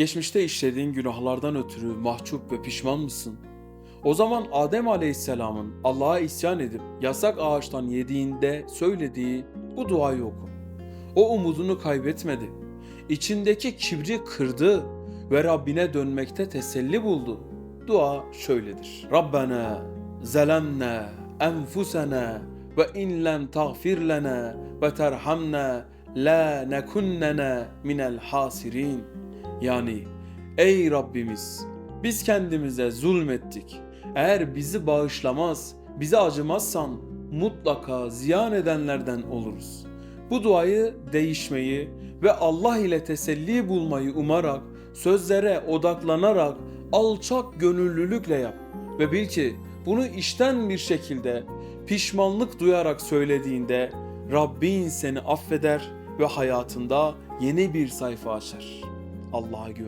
Geçmişte işlediğin günahlardan ötürü mahcup ve pişman mısın? O zaman Adem Aleyhisselam'ın Allah'a isyan edip yasak ağaçtan yediğinde söylediği bu duayı oku. O umudunu kaybetmedi. İçindeki kibri kırdı ve Rabbine dönmekte teselli buldu. Dua şöyledir. Rabbena zelemne enfusena ve in lem tagfir lena ve terhamna la nekunnena minel hasirin. Yani ey Rabbimiz biz kendimize zulmettik. Eğer bizi bağışlamaz, bize acımazsan mutlaka ziyan edenlerden oluruz. Bu duayı değişmeyi ve Allah ile teselli bulmayı umarak, sözlere odaklanarak alçak gönüllülükle yap. Ve bil ki bunu içten bir şekilde pişmanlık duyarak söylediğinde Rabbin seni affeder ve hayatında yeni bir sayfa açar. Allah'a güven.